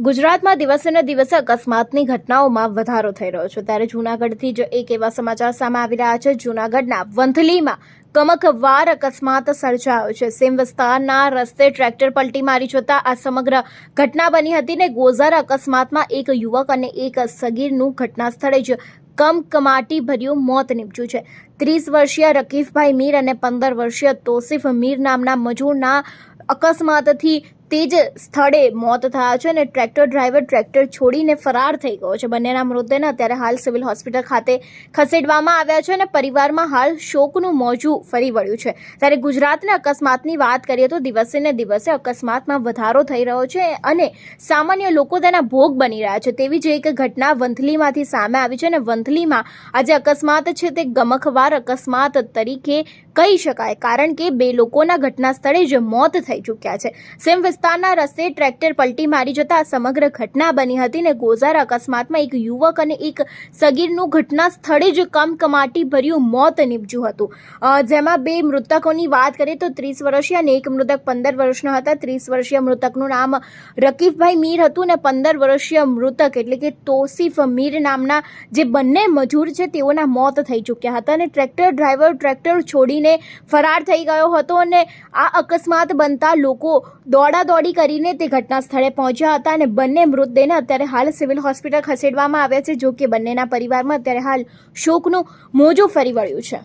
ગુજરાતમાં દિવસે ને દિવસે અકસ્માતની ઘટનાઓમાં વધારો થઈ રહ્યો છે. ત્યારે જૂનાગઢથી જ એક એવા સમાચાર સામે આવી રહ્યા છે. જૂનાગઢના વંથલીમાં કમકવાર અકસ્માત સર્જાયો છે. સેમ વિસ્તારના રસ્તે ટ્રેક્ટર પલટી મારી જતા આ સમગ્ર ઘટના બની હતી ને ગોઝર અકસ્માતમાં એક યુવક અને એક સગીરનું ઘટના સ્થળે જ કમકમાટી ભર્યું મોત નીપજ્યું છે. ત્રીસ વર્ષીય રકીફભાઈ મીર અને પંદર વર્ષીય તોસીફ મીર નામના મજૂરના અકસ્માતથી તે જ સ્થળે મોત થયા છે અને ટ્રેક્ટર ડ્રાઈવર ટ્રેક્ટર છોડીને ફરાર થઈ ગયો છે. બંનેના મૃતદેહને અત્યારે હાલ સિવિલ હોસ્પિટલ ખાતે ખસેડવામાં આવ્યા છે અને પરિવારમાં હાલ શોકનું મોજું ફરી વળ્યું છે. ત્યારે ગુજરાતના અકસ્માતની વાત કરીએ તો દિવસે ને દિવસે અકસ્માતમાં વધારો થઈ રહ્યો છે અને સામાન્ય લોકો તેના ભોગ બની રહ્યા છે. તેવી જ એક ઘટના વંથલીમાંથી સામે આવી છે અને વંથલીમાં આજે અકસ્માત છે. તે ગમખવાર અકસ્માત તરીકે કહી શકાય, કારણ કે બે લોકોના ઘટના સ્થળે જ મોત થઈ ચૂક્યા છે. સેમ વિસ્તારના રસ્તે ટ્રેક્ટર પલટી મારી જતા સમગ્ર ઘટના બની હતી ને ગોઝાર અકસ્માતમાં એક યુવક અને એક સગીરનું ઘટના સ્થળે જ કમકમાટી ભર્યું મોત નીપજ્યું હતું. જેમાં બે મૃતકોની વાત કરીએ તો ત્રીસ વર્ષીય અને એક મૃતક પંદર વર્ષના હતા. ત્રીસ વર્ષીય મૃતકનું નામ રકીફભાઈ મીર હતું ને પંદર વર્ષીય મૃતક એટલે કે તોસીફ મીર નામના જે બંને મજૂર છે તેઓના મોત થઈ ચૂક્યા હતા અને ટ્રેક્ટર ડ્રાઈવર ટ્રેક્ટર છોડીને ફરાર થઈ ગયો હતો અને આ અકસ્માત બનતા લોકો દોડા દોડી કરીને તે ઘટના સ્થળે પહોંચ્યા હતા અને બંને મૃતદેહને અત્યારે હાલ સિવિલ હોસ્પિટલ ખસેડવામાં આવ્યા છે, જો કે બંનેના પરિવારમાં અત્યારે હાલ શોકનું મોજું ફરી વળ્યું છે.